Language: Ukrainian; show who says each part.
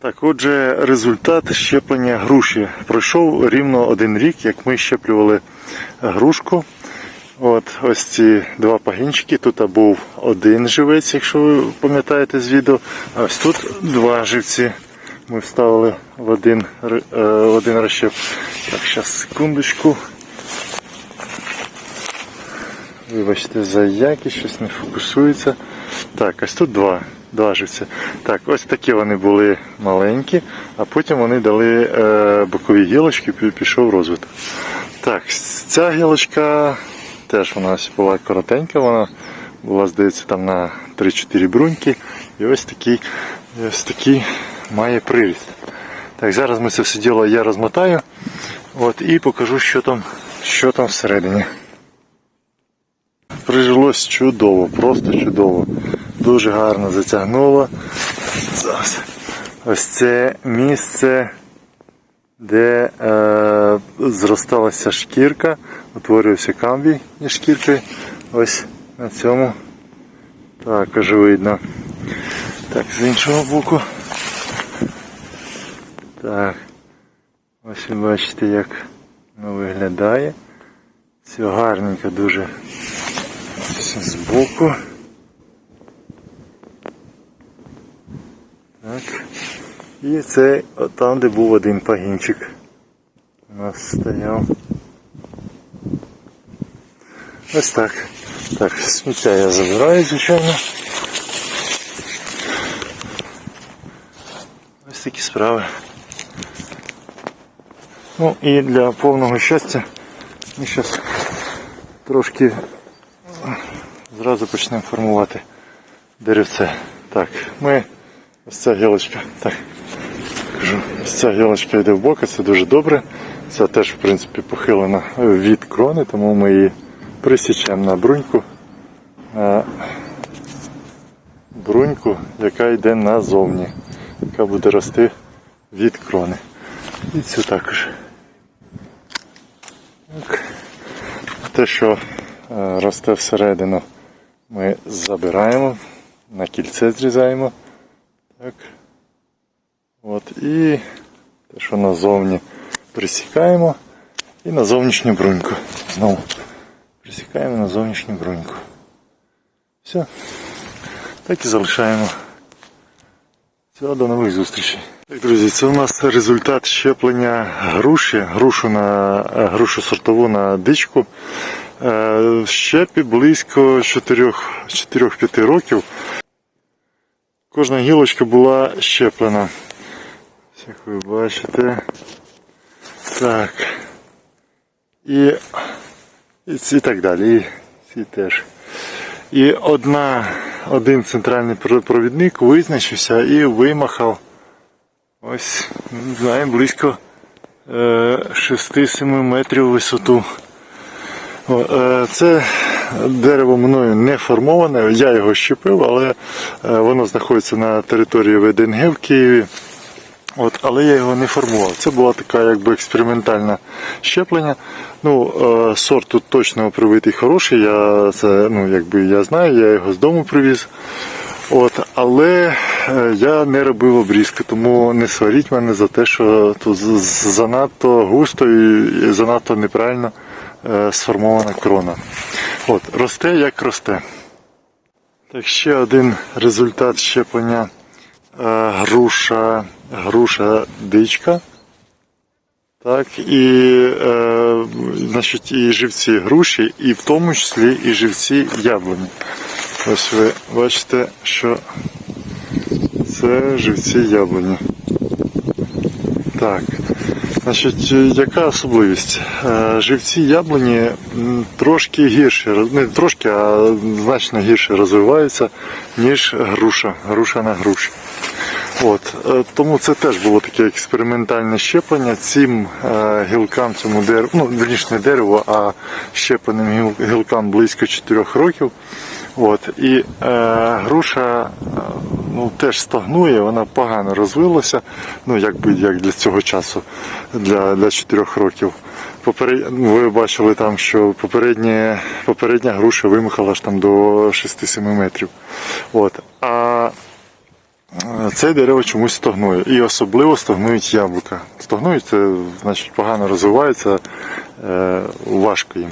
Speaker 1: Так, отже, результат щеплення груші. Пройшов рівно один рік, як ми щеплювали грушку. От ось ці два пагінчики. Тут був один живець, якщо ви пам'ятаєте з відео. А ось тут два живці. Ми вставили в один, е, в один розщеп. Так, зараз секундочку. Вибачте за якість, щось не фокусується. Так, ось тут два. Два. Так, ось такі вони були маленькі, а потім вони дали е, бокові гілочки, пі- пішов розвиток. Так, ця гілочка теж вона ось була коротенька, вона була, здається, там на 3-4 бруньки. І ось такий, ось такий має приріст. Так, зараз ми це все діло я розмотаю от, і покажу, що там, що там всередині. Прижилось чудово, просто чудово. Дуже гарно затягнуло. Ось це місце, де е, зросталася шкірка, утворювався камбій між шкіркою. Ось на цьому також видно. Так, з іншого боку. Так. Ось ви бачите, як воно виглядає. Все гарненько дуже все збоку. Так. І це там, де був один пагінчик. У нас стояв. Ось так. Так, сміття я забираю, звичайно. Ось такі справи. Ну і для повного щастя ми зараз трошки зразу почнемо формувати деревце. Так, ми ось ця гілочка. Так, кажу, ця гілочка йде в боки, це дуже добре. Ця теж, в принципі, похилена від крони, тому ми її присічемо на бруньку. Бруньку, яка йде назовні, яка буде рости від крони. І цю також. Так. Те, що е, росте всередину, ми забираємо, на кільце зрізаємо. Так. От, і те, що назовні присікаємо і на зовнішню бруньку. Знову присікаємо на зовнішню бруньку. Все. Так і залишаємо. Всього до нових зустрічей. Так, друзі, це у нас результат щеплення груші, грушу на е, грушу сортову на дичку. Е, В щепі близько 4-5 років. Кожна гілочка була щеплена. Як ви бачите. Так. І, і ці так далі. І ці теж. І одна, один центральний провідник визначився і вимахав ось, не знаю, близько е, 6-7 метрів висоту. Е, Це дерево мною не формоване, я його щепив, але е, воно знаходиться на території ВДНГ в Києві. От, але я його не формував. Це була така якби експериментальне щеплення. Ну, е, сорт тут точно привитий хороший. Я це ну, якби я знаю, я його з дому привіз. От, але е, я не робив обрізки, тому не сваріть мене за те, що тут занадто густо і занадто неправильно е, сформована крона. От, росте як росте. Так, ще один результат щеплення е, груша, груша дичка. Так, і, е, значить, і живці груші, і в тому числі і живці яблуні. Ось ви бачите, що це живці яблуні. Так. Значить, яка особливість? Е, Живці яблуні трошки гірше, не трошки, а значно гірше розвиваються, ніж груша, груша на груші. От, е, тому це теж було таке експериментальне щеплення. Цим е, гілкам цьому дереву, ну верніше не дерево, а щепленим гілкам близько 4 років. От, і е, груша е, ну, теж стагнує, вона погано розвилася, ну якби як для цього часу, для, для 4 років. Поперед... Ви бачили там, що попередня, попередня груша вимахала ж там до 6-7 метрів. От. А Це дерево чомусь стогнує. І особливо стогнують яблука. Стогнують, це значить погано розвиваються, е, важко їм.